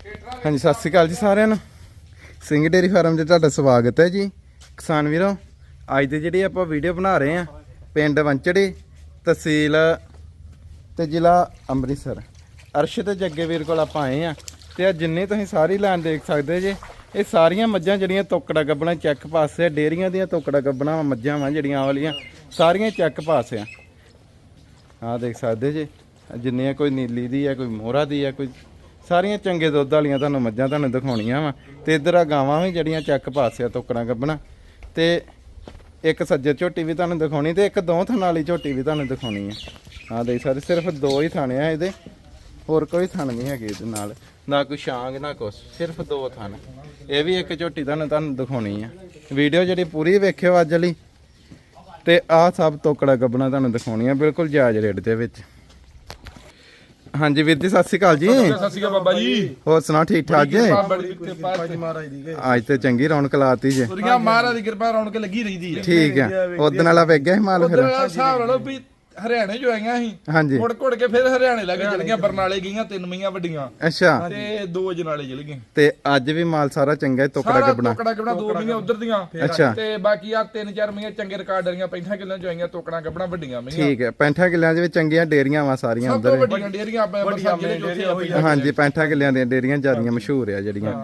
ਹਾਂਜੀ, ਸਤਿ ਸ਼੍ਰੀ ਅਕਾਲ ਜੀ ਸਾਰਿਆਂ ਨੂੰ। ਸਿੰਘ ਡੇਰੀ ਫਾਰਮ 'ਚ ਤੁਹਾਡਾ ਸਵਾਗਤ ਹੈ ਜੀ। ਕਿਸਾਨ ਵੀਰੋ, ਅੱਜ ਦੇ ਜਿਹੜੀ ਆਪਾਂ ਵੀਡੀਓ ਬਣਾ ਰਹੇ ਆ ਪਿੰਡ ਵੰਚੜੀ, ਤਹਿਸੀਲ ਤੇ ਜ਼ਿਲ੍ਹਾ ਅੰਮ੍ਰਿਤਸਰ। ਅਰਸ਼ ਤੇ ਜੱਗੇ ਵੀਰ ਕੋਲ ਆਪਾਂ ਆਏ ਆ ਤੇ ਆ ਜਿੰਨੇ ਤੁਸੀਂ ਸਾਰੀ ਲਾਈਨ ਦੇਖ ਸਕਦੇ ਜੇ, ਇਹ ਸਾਰੀਆਂ ਮੱਝਾਂ ਜਿਹੜੀਆਂ ਤੋਕੜਾ ਗੱਬਣਾ ਚੈੱਕ ਪਾਸੇ ਆ ਡੇਰੀਆਂ ਦੀਆਂ ਤੋਕੜਾ ਗੱਬਣਾ ਵਾਂ, ਮੱਝਾਂ ਵਾਂ ਜਿਹੜੀਆਂ ਵਾਲੀਆਂ, ਸਾਰੀਆਂ ਚੈੱਕ ਪਾਸੇ ਆ। ਆਹ ਦੇਖ ਸਕਦੇ ਜੇ ਜਿੰਨੀਆਂ ਕੋਈ ਨੀਲੀ ਦੀ ਆ, ਕੋਈ ਮੋਹਰਾ ਦੀ ਆ, ਕੋਈ ਸਾਰੀਆਂ ਚੰਗੇ ਦੁੱਧ ਵਾਲੀਆਂ ਤੁਹਾਨੂੰ ਮੱਝਾਂ ਤੁਹਾਨੂੰ ਦਿਖਾਉਣੀਆਂ ਵਾ। ਤੇ ਇਧਰ ਆ ਗਾਵਾਂ ਵੀ ਜਿਹੜੀਆਂ ਚੱਕ ਪਾਸਿਆ ਤੋਕੜਾਂ ਗੱਬਣਾ। ਤੇ ਇੱਕ ਸੱਜਰ ਝੋਟੀ ਵੀ ਤੁਹਾਨੂੰ ਦਿਖਾਉਣੀ ਤੇ ਇੱਕ ਦੋ ਥਣ ਵਾਲੀ ਝੋਟੀ ਵੀ ਤੁਹਾਨੂੰ ਦਿਖਾਉਣੀ ਆ। ਆਹ ਦੇ ਸਕਦੇ, ਸਿਰਫ ਦੋ ਹੀ ਥਾਣੇ ਆ ਇਹਦੇ। ਹੋਰ ਕੋਈ ਥਣ ਨਹੀਂ ਹੈਗੇ ਇਹਦੇ ਨਾਲ। ਨਾ ਕੋਈ ਸ਼ਾਂਗ ਨਾ ਕੁਛ, ਸਿਰਫ ਦੋ ਥਣ। ਇਹ ਵੀ ਇੱਕ ਝੋਟੀ ਤੁਹਾਨੂੰ ਤੁਹਾਨੂੰ ਦਿਖਾਉਣੀ ਆ। ਵੀਡੀਓ ਜਿਹੜੀ ਪੂਰੀ ਵੇਖਿਓ ਅੱਜ ਲਈ। ਤੇ ਆਹ ਸਭ ਤੋਕੜਾ ਗੱਬਣਾ ਤੁਹਾਨੂੰ ਦਿਖਾਉਣੀ ਆ, ਬਿਲਕੁਲ ਜਾਇਜ਼ ਰੇਟ ਦੇ ਵਿੱਚ। ਹਾਂਜੀ ਵੀਰ ਜੀ ਸਤਿ ਸ਼੍ਰੀ ਅਕਾਲ ਜੀ। ਸਤਿ ਸ਼੍ਰੀ ਅਕਾਲ ਬਾਬਾ ਜੀ। ਹੋਰ ਸੁਣਾ ਠੀਕ ਠਾਕ ਜੀ? ਮਹਾਰਾਜ ਦੀ ਅੱਜ ਤੇ ਚੰਗੀ ਰੌਣਕ ਲਾਤੀ ਜੇ। ਦੁਨੀਆ ਮਹਾਰਾਜ ਦੀ ਕਿਰਪਾ ਰੌਣਕ ਲੱਗੀ ਰਹਿੰਦੀ ਹੈ। ਠੀਕ ਆ ਉਦਣ ਵਾਲਾ ਵੇਖ ਗਿਆ ਸੀ ਮਾਲ ਫਿਰ ਉਧਰ ਹਿਸਾਬ ਲਾ ਲਓ ਵੀ ਹਰਿਆਣੇ ਜੋ ਆਈਆਂ ਸੀ। ਹਾਂਜੀ। ਮੁੜ ਘੁੜ ਕੇ ਫਿਰ ਹਰਿਆਣੇ ਲੱਗ ਚਲ ਗਈਆਂ ਬਰਨਾਲੇ ਗਈਆਂ ਤਿੰਨ ਮਈਆਂ ਵੱਡੀਆਂ। ਅੱਛਾ। ਤੇ ਦੋ ਜਨਾਲੇ ਚਲ ਗਈਆਂ ਤੇ ਅੱਜ ਵੀ ਮਾਲ ਸਾਰਾ ਚੰਗਾ ਹੈ ਟੁਕੜਾ ਸਾਰਾ ਟੋਕੜਾ ਕੱਪੜਾ ਦੋ ਮਈਆਂ ਉਧਰ ਦੀਆਂ। ਅੱਛਾ। ਤੇ ਬਾਕੀ ਆ ਤਿੰਨ ਚਾਰ ਮਈਆਂ ਚੰਗੇ ਰਿਕਾਰਡ ਵਾਲੀਆਂ 65 ਕਿੱਲਿਆਂ ਚ ਆਈਆਂ ਟੋਕੜਾ ਕੱਪੜਾ ਵੱਡੀਆਂ ਮਈਆਂ ਠੀਕ ਹੈ 65 ਕਿੱਲਿਆਂ ਦੇ ਵਿੱਚ ਚੰਗੀਆਂ ਡੇਰੀਆਂ ਵਾ ਸਾਰੀਆਂ ਸਭ ਤੋਂ ਉਧਰ। ਵੱਡੀਆਂ ਡੇਰੀਆਂ ਆਪਣੇ ਅੰਮ੍ਰਿਤਸਰ ਜ਼ਿਲ੍ਹੇ ਚ ਉੱਥੇ ਆ ਪਈਆਂ ਹਾਂਜੀ 65 ਕਿੱਲਿਆਂ ਦੀਆਂ ਡੇਰੀਆਂ ਜਿਆਦੀਆਂ ਮਸ਼ਹੂਰ ਆ ਜਿਹੜੀਆਂ।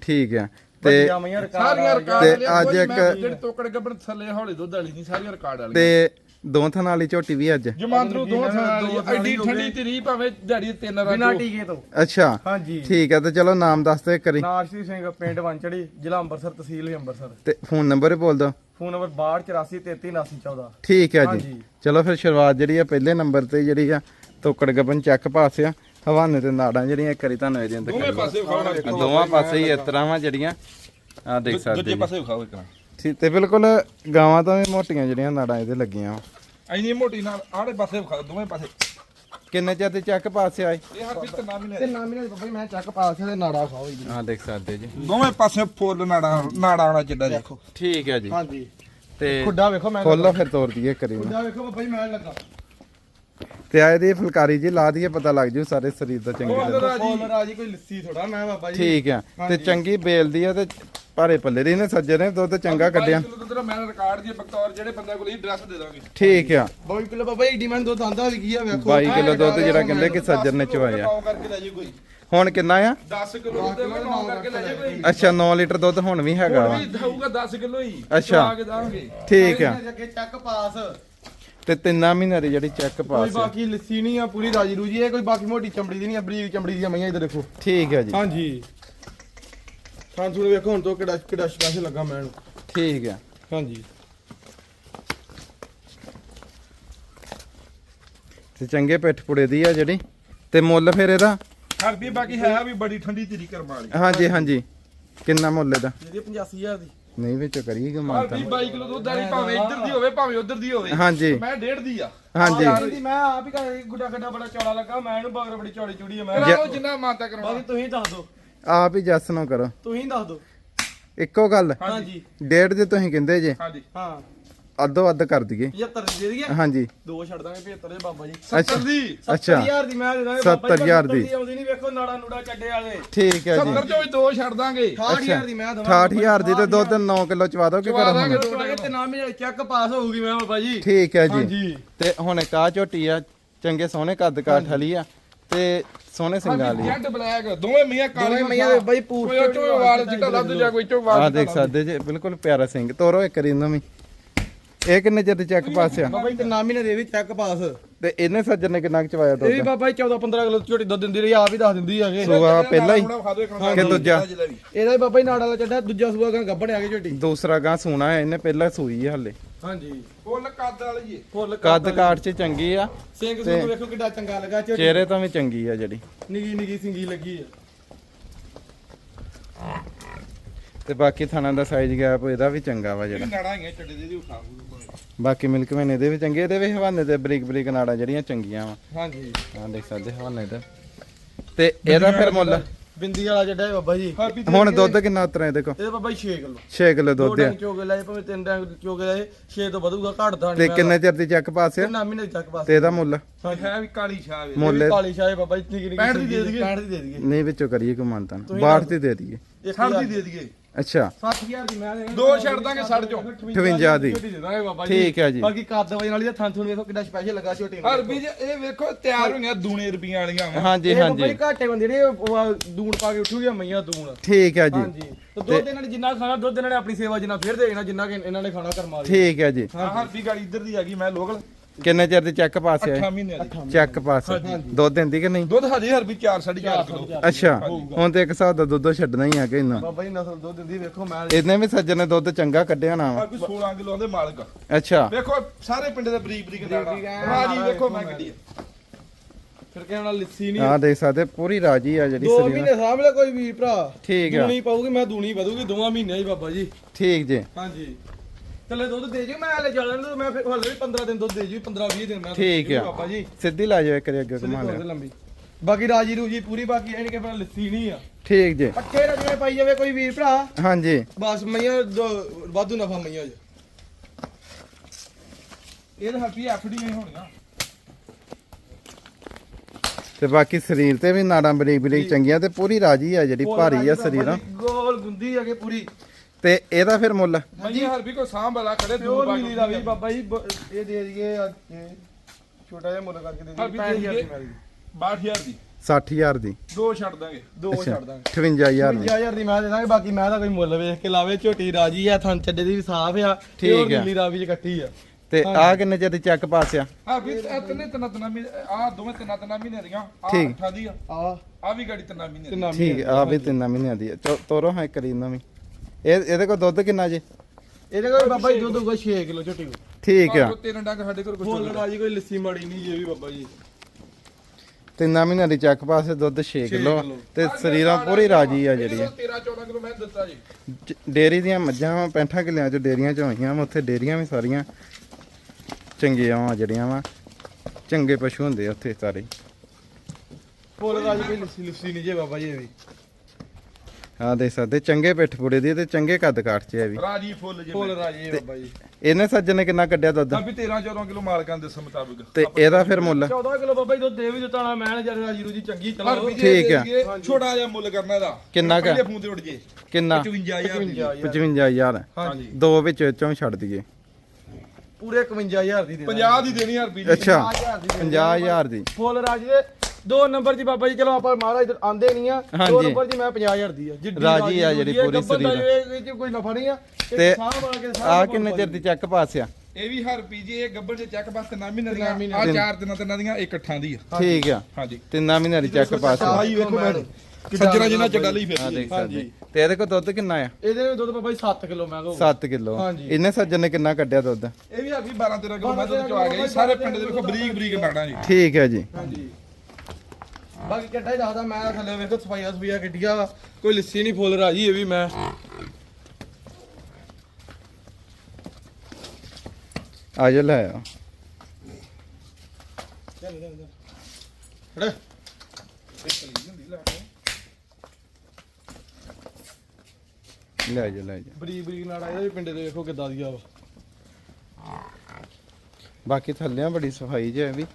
ਠੀਕ ਆ ਤੇ ਸਾਰੀਆਂ ਰਿਕਾਰਡ ਤੇ ਵਾਲੀਆਂ ਅੱਜ ਇੱਕ- ਜਿਹੜੇ ਟੋਕੜੇ ਕੱਪੜ ਥੱਲੇ ਹੌਲੀ ਦੁੱਧ ਵਾਲੀ ਨਹੀਂ ਸਾਰੀਆਂ ਰਿਕਾਰਡ ਵਾਲੀਆਂ। ਤੇ ਦੋ ਥਾਂ ਵਾਲੀ ਝੋਟੀ ਵੀ ਅੱਜ। ਜਮਾਂਦਰੂ ਦੋ ਸਾਲ ਐਡੀ ਠੰਡੀ ਤੇਰੀ ਭਾਵੇਂ ਦਿਹਾੜੀ ਤਿੰਨ ਰਾਤ ਬਿਨਾ ਟੀਕੇ ਤੋਂ। ਅੱਛਾ। ਹਾਂਜੀ। ਠੀਕ ਆ ਤੇ ਚਲੋ ਨਾਮ ਦੱਸ ਦਿਓ ਵਾਰੀ। ਨਾਰਸ਼ੀ ਸਿੰਘ ਪਿੰਡ ਵੰਚੜੀ ਜ਼ਿਲ੍ਹਾ ਅੰਮ੍ਰਿਤਸਰ ਤਹਿਸੀਲ ਅੰਮ੍ਰਿਤਸਰ। ਤੇ ਫੋਨ ਨੰਬਰ ਹੀ ਬੋਲ ਦਿਓ। ਫੋਨ ਨੰਬਰ 6284337914 ਠੀਕ ਹੈ ਜੀ। ਹਾਂਜੀ। ਚਲੋ ਫਿਰ ਸ਼ੁਰੂਆਤ ਜਿਹੜੀ ਆ ਪਹਿਲੇ ਨੰਬਰ ਤੇ ਜਿਹੜੀ ਆ ਤੋਕੜ ਗੱਬਨ ਚੱਕ ਪਾਸਿਆ ਹਵਾਨੇ ਤੇ ਨਾੜਾਂ ਜਿਹੜੀਆਂ ਇੱਕ ਵਾਰੀ ਤੁਹਾਨੂੰ ਇਹਦੀਆਂ ਦੋਵੇਂ ਦਿਖਾਈਆਂ ਪਾਸੇ ਦੋਵਾਂ ਪਾਸੇ ਹੀ ਇਸ ਤਰ੍ਹਾਂ ਵਾ ਜਿਹੜੀਆਂ। ਆ ਦੇਖ ਸਕਦੇ ਦੂਜੇ ਪਾਸੇ ਵਿਖਾਓ ਇੱਕ ਨਾ ਠੀਕ ਤੇ ਬਿਲਕੁਲ ਗਾਵਾਂ ਤੋਂ ਵੀ ਮੋਟੀਆਂ ਜਿਹੜੀਆਂ ਨਾੜਾਂ ਇਹਦੇ ਲੱਗੀਆਂ ਐਨੀ ਮੋਟੀ ਨਾਲ ਆੜੇ ਪਾਸੇ ਵਿਖਾਓ ਦੋਵੇਂ ਪਾਸੇ। ਕਿੰਨੇ ਚਿਰ ਤੇ ਚੱਕ ਪਾਸੇ ਆਏ ਇਹ? ਹਰ ਵਿੱਚ ਨਾ ਤੇ ਨਾ ਮੇਰੇ ਬੱਬਾ ਜੀ ਮੈਂ ਚੱਕ ਪਾਸ ਦੇ ਨਾੜਾ ਖਾਓ ਜੀ। ਆ ਦੇਖ ਸਕਦੇ ਜੀ। ਦੋਵੇਂ ਪਾਸੇ ਫੁੱਲ ਨਾੜਾ ਨਾੜਾ ਆਣਾ ਚੱਡਾ ਦੇਖੋ। ਠੀਕ ਹੈ ਜੀ। ਹਾਂਜੀ। ਤੇ ਖੁੱਡਾ ਵੇਖੋ ਮੈਂ ਖੋਲੋ ਫਿਰ ਤੋੜ ਦਈਏ ਕਰੀ। ਖੁੱਡਾ ਵੇਖੋ ਬੱਬਾ ਜੀ ਮੈਂ ਲੱਗਾ। ਤੇ ਆਏ ਦੀ ਫੁਲਕਾਰੀ ਜੀ ਲਾ ਦਈਏ ਪਤਾ ਲੱਗ ਜੂ ਸਾਰੇ ਸਰੀਰ ਦਾ ਚੰਗੀ ਤਰ੍ਹਾਂ ਫੋਨ ਰਾਜੀ ਕੋਈ ਲੱਸੀ ਥੋੜਾ ਮੈਂ ਬਾਬਾ ਜੀ। ਠੀਕ ਆ ਤੇ ਚੰਗੀ ਬੇਲ ਦੀ ਆ ਤੇ ਭਾਰੇ ਪੱਲੇ ਦੀ ਨੇ ਸੱਜੇ ਨੇ ਦੁੱਧ ਚੰਗਾ ਕੱਢਿਆ। ਕਿਲੋ ਦੁੱਧ ਦਾ ਮੈਂ ਰਿਕਾਰਡ ਦੀ ਬਕਤੌਰ ਜਿਹੜੇ ਬੰਦੇ ਕੋਲ ਹੀ ਐਡਰੈਸ ਦੇ ਦਾਂਗੇ। ਠੀਕ ਆ। 22 ਕਿਲੋ ਬਾਬਾ ਜੀ ਡਿਮਾਂਡ ਦੁੱਧ ਆਂਦਾ ਵੀ ਕੀ ਆ ਵੇਖੋ। 22 ਕਿਲੋ ਦੁੱਧ ਜਿਹੜਾ ਕਹਿੰਦੇ ਕਿ ਸੱਜਰ ਨੇ ਚਵਾਇਆ ਜੀ ਹੁਣ ਕਿੰਨਾ ਆ? 10 ਕਿਲੋ ਦੁੱਧ ਕਰਕੇ ਲੈ ਜੀ ਕੋਈ। ਅੱਛਾ 9 ਲੀਟਰ ਦੁੱਧ ਹੁਣ ਵੀ ਹੈਗਾ ਵਾ। ਦਊਗਾ 10 ਕਿਲੋ ਹੀ। ਅੱਛਾ। ਠੀਕ ਆ। ਅੱਗੇ ਚੱਕ ਪਾਸ। ਤੇ ਤਿੰਨਾਂ ਮਹੀਨਿਆਂ ਦੀ ਜਿਹੜੀ ਚੈੱਕ ਕੋਈ ਪਾਸ ਆ। ਬਾਕੀ ਲੱਸੀ ਨਹੀਂ ਆ ਪੂਰੀ ਰਾਜੀ ਰੂਜੀ ਇਹ ਕੋਈ ਬਾਕੀ ਮੋਟੀ ਚਮੜੀ ਦੀ ਨਹੀਂ ਆ ਬਰੀਕ ਚਮੜੀ ਦੀਆਂ ਮਈਆਂ ਇਧਰ ਦੇਖੋ। ਠੀਕ ਆ ਜੀ। ਹਾਂਜੀ। ਖਾਂਸੂ ਨੂੰ ਵੇਖੋ ਹੁਣ ਤੋਂ ਕਿਹੜਾ ਕਿਹੜਾ ਸਪੈਸ਼ਲ ਲੱਗਾ ਮੈਂ ਇਹਨੂੰ। ਠੀਕ ਆ। ਹਾਂਜੀ। ਤੇ ਚੰਗੇ ਪਿੱਠ ਪੁੜੇ ਦੀ ਆ ਜਿਹੜੀ ਤੇ ਮੁੱਲ ਫਿਰ ਇਹਦਾ? ਹਰਦੀ ਬਾਕੀ ਹੈ ਵੀ ਬੜੀ ਠੰਡੀ ਤੇਰੀ ਕਰਮ ਵਾਲੀ। ਹਾਂਜੀ ਹਾਂਜੀ। ਕਿੰਨਾ ਮੁੱਲ ਇਹਦਾ? ਇਹਦੀ 85000 ਦੀ। ਨਹੀਂ ਵਿੱਚੋਂ ਕਰੀਏ ਮਾਨਤਾ ਹਰਦੀ 22 ਕਿਲੋ ਦੁੱਧ ਵਾਲੀ ਭਾਵੇਂ ਇੱਧਰ ਦੀ ਹੋਵੇ ਭਾਵੇਂ ਉੱਧਰ ਦੀ ਹੋਵੇ। ਹਾਂਜੀ। ਮੈਂ ਡੇਢ ਦੀ ਆ। ਹਾਂਜੀ। ਮੈਂ ਆਪ ਹੀ ਘਰ ਗੁੱਡਾ ਗੱਡਾ ਬੜਾ ਚੌੜਾ ਲੱਗਾ ਮੈਂ ਇਹਨੂੰ ਬਗਰ ਬੜੀ ਚੌੜੀ ਚੂੜੀ ਆ ਮੈਂ ਕਰਾਓ ਜਿੰਨਾ ਮਾਤਾ ਕਰਾਉਣਾ। ਬਾਕੀ ਤੁਸੀਂ ਦੱਸ ਦਿਓ। ਆਪ ਹੀ ਜੱਸ ਨੂੰ ਕਰੋ। ਤੁਸੀਂ ਦੱਸ ਦਿਓ। ਇੱਕੋ ਗੱਲ। ਹਾਂਜੀ। ਡੇਢ ਜੇ ਤੁਸੀਂ ਕਹਿੰਦੇ ਜੇ। ਹਾਂਜੀ। ਹਾਂ। ਅੱਧੋ ਅੱਧ ਕਰ ਦਈਏ। 75 ਦੇ ਦਈਏ? ਹਾਂਜੀ। ਦੋ ਛੱਡ ਦਾਂਗੇ 75 ਦੇ ਬਾਬਾ ਜੀ। 70 ਦੀ। ਅੱਛਾ। 70000 ਦੀ ਮੈਂ ਦੇ ਦਾਂਗੇ 70,000 ਦੀ। ਆਉਂਦੀ ਨਹੀਂ ਵੇਖੋ ਨਾੜਾ ਨੂੜਾ ਚੱਡੇ ਵਾਲੇ। ਠੀਕ ਹੈ ਜੀ। 70 ਚੋਂ ਵੀ ਦੋ ਛੱਡ ਦਾਂਗੇ। 68000 ਦੀ ਮੈਂ ਦਵਾਂਗਾ। 68000 ਦੀ ਤੇ ਦੁੱਧ 9 ਕਿਲੋ ਚਵਾ ਦੋਗੇ ਚਵਾ ਕਰੋ। ਹੁਣ? ਤੇ ਨਾ ਮੇਰੇ ਚੈੱਕ ਪਾਸ ਹੋਊਗੀ ਮੈਂ ਬਾਬਾ ਜੀ। ਠੀਕ ਹੈ ਜੀ। ਹਾਂਜੀ। ਤੇ ਹੁਣ ਇੱਕ ਝੋਟੀ ਆ ਚੰਗੇ ਸੋਹਣੇ ਕੱਦ ਕਾਠ ਵਾਲੀ ਆ ਤੇ ਸੋਹਣੇ ਸਿੰਗਾਂ ਵਾਲੀ ਜੈਡ ਬਲੈਕ ਦੋਵੇਂ ਮੀਆਂ ਕਾਲੇ ਮਈਆਂ ਦੇ ਬਾਈ ਪੂਰ ਕੋਈ ਚੋ ਵਾਲ ਚਿੱਟਾ ਲੱਭ ਜਾ ਕੋਈ ਚੋ ਵਾਲ ਆ ਦੇਖ ਸਕਦੇ ਜੇ ਬਿਲਕੁਲ ਪਿਆਰਾ ਸਿੰਘ ਤੋਰੋ ਇੱਕ ਰੀ ਇਹਨੂੰ ਵੀ। ਇਹ ਕਿੰਨੇ ਚਿਰ ਤੇ ਚੈੱਕ ਪਾਸ ਆ? ਬਾਬਾ ਜੀ ਤੇ ਨਾ ਮਹੀਨੇ ਦੇ ਵੀ ਚੈੱਕ ਪਾਸ ਇਹ ਤੇ ਇਹਨੇ ਸੱਜਰ ਨੇ ਕਿੰਨਾ ਕੁ ਚਵਾਇਆ ਵੀ ਦੁੱਧ ਬਾਬਾ ਜੀ 14 15 ਕਿਲੋ ਝੋਟੀ ਦੁੱਧ ਦਿੰਦੀ ਰਹੀ ਆਪ ਹੀ ਦੱਸ ਦਿੰਦੀ ਹੈਗੇ ਸੂਆ ਪਹਿਲਾਂ ਹੀ। ਕਿ ਦੂਜਾ? ਇਹਦਾ ਵੀ ਬਾਬਾ ਜੀ ਨਾੜਾ ਦਾ ਚੱਡਾ ਦੂਜਾ ਸੂਆ ਗਾਂ ਗੱਭਣ ਆ ਗਈ ਝੋਟੀ। ਦੂਸਰਾ ਗਾਂ ਸੂਣਾ ਹੈ ਇਹਨੇ ਪਹਿਲਾਂ ਸੂਈ ਹੈ ਹਲੇ। ਹਾਂਜੀ। ਫੁੱਲ ਕੱਦ ਵਾਲੀ ਏ। ਫੁੱਲ ਕੱਦ ਕਾਠ 'ਚ ਚੰਗੀ ਆ। ਸਿੰਘ ਸੂਨ ਵੇਖੋ ਕਿੱਡਾ ਚੰਗਾ ਲੱਗਾ ਝੋਟੀ। ਚਿਹਰੇ ਤੋਂ ਵੀ ਚੰਗੀ ਆ ਜਿਹੜੀ। ਨਿੱਗੀ ਨਿੱਗੀ ਸਿੰਗੀ ਲੱਗੀ ਆ। ਤੇ ਬਾਕੀ ਥਾਣਾ ਦਾ ਸਾਈਜ਼ ਗੈਪ ਇਹਦਾ ਵੀ ਚੰਗਾ ਵਾ ਜਿਹੜਾ। ਨੜਾ ਹੀ ਚੱਡੇ ਦੇ ਦੀ ਉਠਾ ਬਾਕੀ ਮਿਲਕ ਮੈਨ ਇਹਦੇ ਵੀ ਚੰਗੇ ਇਹਦੇ ਵੀ ਹਵਾਨੇ ਤੇ ਬਰੀਕ ਬਰੀਕ ਨਾੜਾਂ ਜਿਹੜੀਆਂ ਚੰਗੀਆਂ ਵਾ। ਹਾਂਜੀ। ਆਹ ਦੇਖ ਸਕਦੇ ਹਵਾਨੇ ਤੇ। ਤੇ ਇਹਦਾ ਫਿਰ ਮੁੱਲ? ਬਿੰਦੀ ਵਾਲਾ ਜਿਹੜਾ ਹੈ ਬਾਬਾ ਜੀ। ਹੁਣ ਦੁੱਧ ਕਿੰਨਾ ਉਤਰਾ ਇਹਦੇ ਕੋਲ? ਇਹਦੇ ਬਾਬਾ ਜੀ 6 ਕਿਲੋ। 6 ਕਿਲੋ ਦੁੱਧ ਟੈਂਕ ਚੋਗੇ ਲਾਏ ਭਾਵੇਂ ਤਿੰਨ ਟੈਂਕ ਚੋਗੇ ਲਾਏ 6 ਤੋਂ ਵਧੂਗਾ ਘਟਦਾ ਤੇ ਕਿੰਨੇ ਚਿਰ ਦੀ ਚੱਕ ਪਾਸਿਆ ਨਾ ਮਹੀਨੇ ਤੱਕ ਬਸ ਤੇ ਇਹਦਾ ਮੁੱਲ? ਹੈ ਵੀ ਕਾਲੀ ਸ਼ਾਹ ਵੇ ਮੁੱਲ ਕਾਲੀ ਸ਼ਾਹ ਬਾਬਾ ਜੀ ਨਿੱਕੀ ਨਿੱਕੀ 65 ਦੀ ਦੇ ਦਈਏ। 65 ਦੀ ਦੇ ਦਈਏ। ਨਹੀਂ ਵਿੱਚੋਂ ਕਰੀਏ ਕੋ ਮੰਨਤਾ ਤੁਸੀਂ 62 ਦੀ ਦੇ ਦਈਏ। ਇੱਕ ਛੱਡ ਹਜ਼ਾਰ ਦੀ ਦੇ ਦਈਏ। ਅੱਛਾ। 60000 ਦੀ ਮੈਂ ਦੇਣਾ ਦੋ ਛੱਡ ਦਾਂਗੇ ਛੱਡ ਚੋਂ। 58 ਦੀ ਝੋਟੀ ਦੇ ਦਾਂਗੇ ਬਾਬਾ ਠੀਕ ਹੈ ਜੀ। ਬਾਕੀ ਕੱਦ ਵਾਲੀ ਦਾ ਥਾਂ ਥੂਣ ਵੇਖੋ ਕਿੰਨਾ ਸਪੈਸ਼ਲ ਲੱਗਾ ਝੋਟੀ ਨੂੰ ਹਰਪੀ ਜੀ ਇਹ ਵੇਖੋ ਤਿਆਰ ਹੋਈਆਂ ਦੂਣੇ ਰੁਪਈਆਂ ਵਾਲੀਆਂ। ਵਾ ਹਾਂਜੀ ਹਾਂਜੀ। ਜੀ ਘਾਟੇ ਬੰਦੇ ਨੇ ਉਹ ਦੂਣ ਪਾ ਕੇ ਉੱਠੂਗੀ ਮਈਆਂ ਦੂਣ। ਠੀਕ ਹੈ ਜੀ। ਹਾਂਜੀ। ਤੇ ਦੁੱਧ ਇਹਨਾਂ ਨੇ ਜਿੰਨਾ ਖਾਣਾ ਦੁੱਧ ਇਹਨਾਂ ਨੇ ਆਪਣੀ ਸੇਵਾ ਜਿੰਨਾ ਫੇਰ ਦੇਣਾ ਜਿੰਨਾ ਕਿ ਇਹਨਾਂ ਨੇ ਖਾਣਾ ਕਰਮਾ ਠੀਕ ਹੈ ਜੀ। ਹਾਂ ਹਰਪੀ ਗਾੜੀ ਇੱਧਰ ਦੀ ਹੈਗੀ ਮੈਂ ਲੋਕਲ। ਕਿੰਨੇ ਚਿਰ ਦੀ ਚੱਕ ਪਾਸਿਆ 8 ਮਹੀਨੇ ਦੀ। ਚੱਕ ਪਾਸ ਦੁੱਧ ਦਿੰਦੀ ਕਿ ਨਹੀਂ? ਦੁੱਧ ਹਜੇ ਹਰਪੀ 4 4.5 ਕਿਲੋ। ਅੱਛਾ। ਹੁਣ ਤੇ ਇੱਕ ਹਿਸਾਬ ਦਾ ਦੁੱਧ ਛੱਡਣਾ ਹੀ ਆ ਕਿ ਇੰਨਾ। ਬਾਬਾ ਜੀ ਨਸਲ ਦੁੱਧ ਦਿੰਦੀ ਵੇਖੋ ਮੈਂ ਇਹਨੇ ਵੀ ਸੱਜਣ ਨੇ ਦੁੱਧ ਚੰਗਾ ਕੱਢਿਆ ਨਾ ਵਾ। ਹਰਪੀ 16 ਕਿਲੋ ਦੇ ਮਾਲਕ। ਅੱਛਾ। ਵੇਖੋ ਸਾਰੇ ਪਿੰਡ ਦੇ ਬਰੀਕ ਬਰੀਕ ਦਾਣਾ। ਬਰੀਕ ਐਨ ਰਾਜੀ ਦਾਣਾ ਵੇਖੋ ਵੇਖੋ ਮੈਂ ਆ। ਫਿਰ ਕਹਿਣ ਨਾਲ ਲਿੱਸੀ ਨਹੀਂ ਆਹ ਦੇਖ ਸਕਦੇ ਪੂਰੀ ਰਾਜੀ ਆ ਜਿਹੜੀ ਦੋ ਸਰੀਰ ਮਹੀਨੇ ਲੈ ਕੋਈ ਵੀਰ ਭਰਾ। ਠੀਕ ਆ। ਦੂਣੀ ਪਾਉਗੀ ਮੈਂ ਦੂਣੀ ਵਧੂਗੀ ਦੋਵਾਂ ਮਹੀਨਿਆਂ ਹੀ ਬਾਬਾ ਜੀ। ਠੀਕ ਜੀ। ਹਾਂਜੀ। ਚਲੇ ਦੁੱਧ ਦੇ ਜੀ ਮੈਂ ਹਲੇ ਜਾਣ ਮੈਂ ਫਿਰ ਹਲੇ ਵੀ 15 ਦਿਨ ਦੁੱਧ ਦੇ ਜੀ 15 20 ਦਿਨ ਮੈਂ ਠੀਕ ਆ। ਬਾਬਾ ਜੀ। ਸਿੱਧੀ ਲਾ ਜਾਓ ਇੱਕ ਅੱਗੇ ਘੁਮਾ ਲਿਆ ਲੰਬੀ। ਬਾਕੀ ਰਾਜੀ ਰੂਜੀ ਪੂਰੀ ਬਾਕੀ ਐਨ ਕੇ ਆਪਣਾ ਲੱਸੀ ਨਹੀਂ ਆ। ਠੀਕ ਜੀ। ਪੱਕੇ ਰਜਣੇ ਪਾਈ ਜਾਵੇ ਕੋਈ ਵੀਰ ਭਰਾ ਹਾਂਜੀ। ਬਸ ਮਈਆਂ ਦੋ- ਵਾਧੂ ਨਫਾ ਮਈਆਂ ਚ ਇਹ ਤਾਂ ਹਰਪੀ ਐਫਡੀ ਨਹੀਂ ਹੋਣੀਆਂ। ਤੇ ਬਾਕੀ ਸਰੀਰ ਤੇ ਵੀ ਨਾੜਾਂ ਬਰੀਕ ਬਰੀਕ ਚੰਗੀਆਂ ਤੇ ਪੂਰੀ ਰਾਜੀ ਆ ਜਿਹੜੀ ਭਾਰੀ ਆ ਸਰੀਰ। ਆ। ਗੋਲ ਗੁੰਦੀ ਹੈਗੇ ਪੂਰੀ। ਤੇ ਇਹਦਾ ਫਿਰ ਮੁੱਲ? ਮੈਂ ਹਰਪੀ ਕੋ ਸਾਂਭ ਵਾਲਾ ਖੜੇ ਪਿਓਰ ਦੂਰ ਨੀਲੀ ਦਾ ਵੀ ਬਾਬਾ ਜੀ ਬ- ਇਹ ਦੇ ਦਈਏ ਅੱਜ ਇਹ ਛੋਟਾ ਜਿਹਾ ਮੁੱਲ ਕਰਕੇ ਦੇ ਹਾਂ, ਦਈਏ ਵੀ 65000 ਦੇ ਦੀ ਮਿਲ ਗਈ 62000 ਦੀ। 60000 ਦੀ। ਦੋ ਛੱਡ ਦਾਂਗੇ। ਦੋ ਅੱਛਾ ਛੱਡ ਦਾਂਗੇ। 58000 ਦੀ। 55000 ਦੀ ਮੈਂ ਦੇ ਦਾਂਗੇ ਬਾਕੀ ਮੈਂ ਤਾਂ ਕੋਈ ਮੁੱਲ ਵੇਖ ਕੇ ਲਾਵੇ ਝੋਟੀ ਰਾਜੀ ਆ ਥਣ ਚੱਡੇ ਦੀ ਵੀ ਸਾਫ਼ ਆ ਠੀਕ ਪਿਓਰ ਆ। ਨੀਲੀ ਰਾਵੀ ਚ ਕੱਟੀ ਆ। ਤੇ ਆ ਕਿੰਨੇ ਚਿਰ ਦੀ ਚੱਕ ਪਾਸਿਆ ਹਰਪੀ ਇਹ ਤਿੰਨੇ ਤਿੰਨਾਂ ਤਿੰਨਾਂ ਮਹੀਨੇ ਆ ਦੋਵੇਂ ਤਿੰਨਾਂ ਤਿੰਨਾਂ ਮਹੀਨੇ ਦੀਆਂ ਆ ਠੀਕ। ਅੱਠਾਂ ਦੀ ਆ। ਆ ਆ ਵੀ ਗਾੜੀ ਤਿੰਨਾਂ ਮਹੀਨੇ ਦੀ। ਠੀਕ ਆ ਵੀ ਤਿੰਨਾਂ ਮਹੀਨਿਆਂ ਦੀ। ਆ। ਤੋਰੋ ਹਾਂ ਇੱਕ ਵਾਰੀ ਇਹਨਾਂ ਵੀ ਇਹ ਇਹਦੇ ਕੋਲ ਦੁੱਧ ਕਿੰਨਾ ਜੀ? ਇਹਦੇ ਕੋਲ ਬਾਬਾ ਜੀ ਦੁੱਧ ਹੋਊਗਾ 6 ਕਿਲੋ ਝੋਟੀ ਕੋ ਠੀਕ ਆ। ਤਿੰਨ ਡੰਗ ਸਾਡੇ ਕੋਲ ਕੁਝ ਫੁੱਲ ਰਾਜੀ ਕੋਈ ਲੱਸੀ ਮਾੜੀ ਨਹੀਂ ਜੇ ਵੀ ਬਾਬਾ ਜੀ। ਤਿੰਨਾਂ ਮਹੀਨਿਆਂ ਦੀ ਚੱਕ ਪਾਸੇ ਦੁੱਧ 6 ਕਿਲੋ। ਤੇ ਸਰੀਰਾਂ ਪੂਰੀ ਰਾਜੀ ਆ ਜਿਹੜੀ 13 14 ਕਿਲੋ ਮੈਂ ਦਿੱਤਾ ਜੀ। ਜ- ਡੇਅਰੀ ਦੀਆਂ ਮੱਝਾਂ ਵਾਂ, 65 ਕਿੱਲਿਆਂ ਚ ਡੇਅਰੀਆਂ ਚ ਹੋਈਆਂ ਵਾ ਉੱਥੇ ਡੇਅਰੀਆਂ ਵੀ ਸਾਰੀਆਂ ਚੰਗੀਆਂ ਵਾ ਜਿਹੜੀਆਂ ਵਾ। ਚੰਗੇ ਪਸ਼ੂ ਹੁੰਦੇ ਆ ਉੱਥੇ ਸਾਰੇ। ਫੁੱਲ ਰਾਜੀ ਕੋਈ ਲੱਸੀ ਲੁੱਸੀ ਨਹੀਂ ਜੇ ਬਾਬਾ ਜੀ ਇਹ ਵੀ। ਆ ਦੇਖ ਸਕਦੇ ਚੰਗੇ ਪਿੱਠ ਪੁੜੇ ਦੀ ਤੇ ਚੰਗੇ ਕੱਦ ਕਾਠ ਚ ਆ ਵੀ। ਰਾਜੀ ਫੁੱਲ ਜੇ ਫੁੱਲ ਰਾਜੀ ਬਾਬਾ ਜੀ। ਇਹਨੇ ਸੱਜਣ ਨੇ ਕਿੰਨਾ ਕੱਢਿਆ ਦੁੱਧ? ਹਰਪੀ 13 14 ਕਿਲੋ ਮਾਲਕਾਂ ਦੇ ਮੁਤਾਬਿਕ। ਤੇ ਇਹਦਾ ਫਿਰ ਮੁੱਲ? 14 ਕਿਲੋ ਬਾਬਾ ਜੀ ਦੁੱਧ ਦੇ ਵੀ ਦਿੱਤਾ ਨਾ ਮੈਂ ਜਦ ਰਾਜੀ ਰੂਜੀ ਚੰਗੀ ਚਲਾਓ ਜੀ ਠੀਕ ਆ। ਛੋਟਾ ਜਿਹਾ ਮੁੱਲ ਕਰਨਾ ਇਹਦਾ। ਕਿੰਨਾ ਕੁ? ਫੋਨ ਤੇ ਉੱਡ ਜੇ। ਕਿੰਨਾ? 55000 ਦੀ। 55000 ਹਾਂਜੀ। ਦੋ ਵਿੱਚ ਚੋਂ ਛੱਡ ਦਈਏ। ਪੂਰੇ 51000 ਦੀ ਦੇ 50 ਦੀ ਦੇਣੀ ਹਰਪੀ ਜੀ। ਅੱਛਾ 50000 ਦੀ 50000 ਦੀ। ਫੁੱਲ ਰਾਜੀ ਦੇ। ਦੋ ਨੰਬਰ ਜੀ ਬਾਬਾ ਜੀ ਚਲੋ ਆਪਾਂ ਮਹਾਰਾਜ ਇੱਧਰ ਆਂਦੇ ਨਹੀਂ ਆ। ਦੋ ਹਾਂਜੀ। ਨੰਬਰ ਜੀ ਮੈਂ 50000 ਦੀ ਆ। ਜਿੱਡੀ ਰਾਜੀ ਆ ਜਿਹੜੀ ਪੂਰੀ ਦਾ ਸਰੀਰ। ਇਹ- ਕੋਈ ਨਫਾ ਨਹੀਂ ਆ। ਤੇ ਤੇ ਸਾਹ ਵਾਲਾ ਕੇ ਆ ਕਿੰਨੇ ਚਿਰ ਦੀ ਚੱਕ ਪਾਸਿਆ ਇਹ ਵੀ ਹਰਪੀ ਜੀ ਇਹ ਗੱਬਰ ਦੇ ਚੱਕ ਬਸ ਤਿੰਨਾਂ ਮਹੀਨੇ ਤਿੰਨਾਂ ਆ ਚਾਰ ਦਿਨਾਂ ਤਿੰਨਾਂ ਦੀਆਂ ਇੱਕ ਅੱਠਾਂ ਦੀ ਆ। ਠੀਕ ਆ। ਹਾਂਜੀ। ਤਿੰਨਾਂ ਮਹੀਨਿਆਂ ਦੀ ਚੱਕ ਪਾਸਿਆ ਆਹੀ ਵੇਖੋ ਮੈਡਮ। ਸੱਜਣਾ ਜਿੰਨਾ ਚੱਡਾ ਲਈ ਆ ਫਿਰਦੀ। ਦੇਖ ਹੈ। ਸਕਦੇ ਤੇ ਇਹਦੇ ਕੋਲ ਦੁੱਧ ਕਿੰਨਾ ਆ? ਇਹਦੇ ਵਿੱਚ ਦੁੱਧ ਬਾਬਾ ਜੀ 7 ਕਿਲੋ ਮੈਂ ਕਹੂੰ 7 ਕਿਲੋ ਹਾਂਜੀ। ਇਹਨੇ ਸੱਜਣ ਨੇ ਕਿੰਨਾ ਕੱਢਿਆ ਦੁੱਧ? ਇਹ ਵੀ ਹਰਪੀ 12 13 ਕਿਲੋ ਮੈਂ ਦੁੱਧ ਚਵਾ ਗਿਆ ਜੀ ਸਾਰੇ ਪਿੰਡ ਦੇ ਵੇਖੋ ਬਰੀਕ ਬਰੀਕ ਨਾੜਾਂ ਜੀ। ਠੀਕ ਹੈ ਜੀ। ਹਾਂਜੀ। ਬਾਕੀ ਕਿੱਡਾ ਹੀ ਦੱਸਦਾ ਮੈਂ ਥੱਲੇ ਵੇਖੋ ਸਫਾਈਆ ਸਫਾਈਆ ਕਿੱਡੀਆਂ ਵਾ। ਕੋਈ ਲੱਸੀ ਨਹੀਂ ਫੁੱਲ ਰਾਜੀ ਇਹ ਵੀ ਮੈਂ। ਆ ਜਾ ਲੈ ਆ। ਚੱਲ ਚੱਲ ਲੈ ਜਾ ਲੈ ਜਾ। ਬਰੀ ਬਰੀ ਨਾੜਾ ਇਹਦੇ ਵੀ ਪਿੰਡੇ ਦੇ ਵੇਖੋ ਕਿੱਦਾਂ ਦੀਆਂ ਵਾ। ਬਾਕੀ ਥੱਲਿਆਂ ਬੜੀ ਸਫ਼ਾਈ ਜੇ ਵੀ।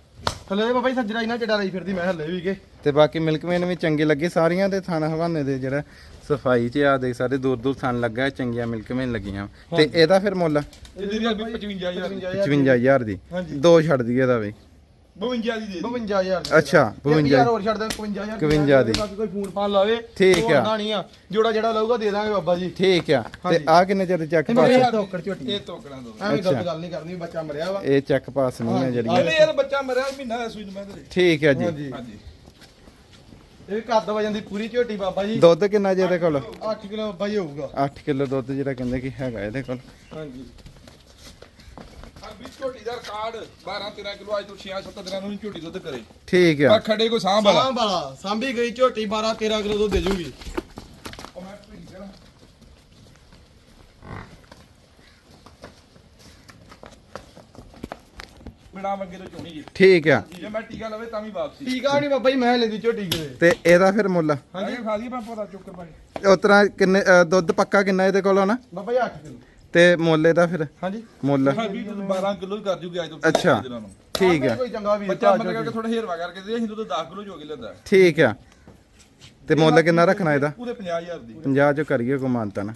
ਥੱਲੇ ਦੇ ਬਾਬਾ ਜੀ ਸੱਜਣਾ ਇਹਨਾਂ ਚੱਡਾ ਲਈ ਫਿਰਦੀ ਮੈਂ ਹੱਲੇ ਵੀ ਕੇ ਤੇ ਬਾਕੀ ਮਿਲਕਮੈਨ ਵੀ ਚੰਗੇ ਲੱਗੇ ਸਾਰੀਆਂ ਦੇ ਥਣ ਹਵਾਨੇ ਦੇ ਜਿਹੜਾ ਸਫ਼ਾਈ 'ਚ ਆ ਦੇਖ ਸਕਦੇ ਦੂਰ ਦੂਰ ਥਣ ਲੱਗਾ ਹੈ, ਚੰਗੀਆਂ ਮਿਲਕਮੈਨ ਲੱਗੀਆਂ। ਤੇ ਇਹਦਾ ਫਿਰ ਮੁੱਲ? ਇਹਦੀ ਹਰਪੀ 55000 55000 ਦੀ। ਹਾਂਜੀ। ਦੋ ਛੱਡ ਦਈਏ ਇਹਦਾ ਵੀ। 52 ਦੀ ਦੇ 52000 ਅੱਛਾ 52 52 ਹੋਰ ਛੱਡ ਦੇ 51000 51 ਦੀ। ਬਾਕੀ ਕੋਈ ਫੋਨ ਫਾਨ ਲਾਵੇ ਠੀਕ ਆ। ਨਹੀਂ ਆ। ਜੋੜਾ ਜਿਹੜਾ ਲਊਗਾ ਦੇ ਦਾਂਗੇ ਬਾਬਾ ਜੀ। ਠੀਕ ਆ। ਤੇ। ਆ ਕਿੰਨੇ ਚਿਰ ਚੱਕ ਪਾਸ? ਹੱਥ ਔਕੜ ਝੋਟੀ ਇਹ ਤੋਕੜਾਂ ਦੋ ਐਵੇਂ। ਗਲਤ ਗੱਲ ਨਹੀਂ ਕਰਨੀ ਬੱਚਾ ਮਰਿਆ ਵਾ। ਇਹ ਚੱਕ ਪਾਸ ਨਹੀਂ ਆ ਜਿਹੜੀਆਂ। ਇਹਨੇ ਯਾਰ ਬੱਚਾ ਮਰਿਆ ਮਹੀਨਾ ਹੋਇਆ ਸੂਈ ਨੂੰ ਮੈਂ ਤੇ। ਠੀਕ ਹੈ ਜੀ। ਹਾਂਜੀ। ਇਹ ਕੱਦ ਵਜਨ ਦੀ ਪੂਰੀ ਝੋਟੀ ਬਾਬਾ ਜੀ। ਦੁੱਧ ਕਿੰਨਾ ਜੇ ਇਹਦੇ ਕੋਲ? 8 ਕਿਲੋ ਬਾਬਾ ਜੀ ਹੋਊਗਾ। 8 ਕਿਲੋ ਦੁੱਧ ਜਿਹੜਾ ਕਹਿੰਦੇ ਕਿ ਹੈਗਾ ਇਹਦੇ ਕੋਲ। ਹਾਂਜੀ। ਹਰਪੀ ਝੋਟੀ ਦਾ ਰਿਕਾਰਡ 12 13 ਕਿਲੋ ਅੱਜ ਤੋਂ 6 7 ਦਿਨਾਂ ਨੂੰ ਹੀ ਝੋਟੀ ਦੁੱਧ ਕਰੇ ਠੀਕ ਆ ਪਰ ਖੜੇ ਕੋ ਸਾਂਭ ਵਾਲਾ ਸਾਂਭ ਵਾਲਾ ਸਾਂਭੀ ਗਈ ਝੋਟੀ 12 13 ਕਿਲੋ ਦੁੱਧ ਦੇ ਜੂਗੀ ਉਹ ਮੈਂ ਭਿੰਨ ਕੇ ਨਾ ਬਿਨਾ ਮੰਗੇ ਤੋਂ ਚੋਣੀ ਜੀ ਠੀਕ ਆ ਜੇ ਮੈਂ ਟੀਕਾ ਲਵੇ ਤਾਂ ਵੀ ਵਾਪਸੀ ਟੀਕਾ ਨਹੀਂ ਬਾਬਾ ਜੀ ਮੈਂ ਲੈਂਦੀ ਝੋਟੀ ਕਿਤੇ ਤੇ ਇਹਦਾ ਫਿਰ ਮੁੱਲ ਹਾਂਜੀ ਖਾ ਲਈ ਮੈਂ ਪਤਾ ਚੁੱਕ ਕੇ ਭਾਈ ਉਸ ਤਰ੍ਹਾਂ ਕਿੰਨੇ ਦੁੱਧ ਪੱਕਾ ਕਿੰਨਾ ਇਹਦੇ ਕੋਲ ਹੋਣਾ ਬਾਬਾ ਜੀ 8 ਕਿਲੋ ਤੇ ਮੁੱਲ ਇਹਦਾ ਫਿਰ? ਹਾਂਜੀ। ਮੁੱਲ। ਹਰਬੀ ਦੁੱਧ 12 ਕਿਲੋ ਹੀ ਕਰ ਜੂਗੀ ਅੱਜ ਤੋਂ। ਅੱਛਾ। ਪੰਜ ਦਿਨਾਂ ਨੂੰ। ਠੀਕ ਆ। ਕੋਈ ਚੰਗਾ ਵੀਰ ਬੱਚਾ ਮਰ ਕੇ। ਥੋੜਾ ਹੇਰਵਾ ਕਰਕੇ ਦੇ ਅਸੀਂ ਦੁੱਧ 10 ਕਿਲੋ ਜੋ ਕੇ ਲੈਂਦਾ ਠੀਕ ਆ। ਤੇ ਮੁੱਲ ਕਿੰਨਾ ਰੱਖਣਾ ਇਹਦਾ? ਪੂਰੇ 50000 ਦੀ। 50 ਚ ਕਰੀਏ ਕੋ ਮਾਨਤਾ ਨਾ।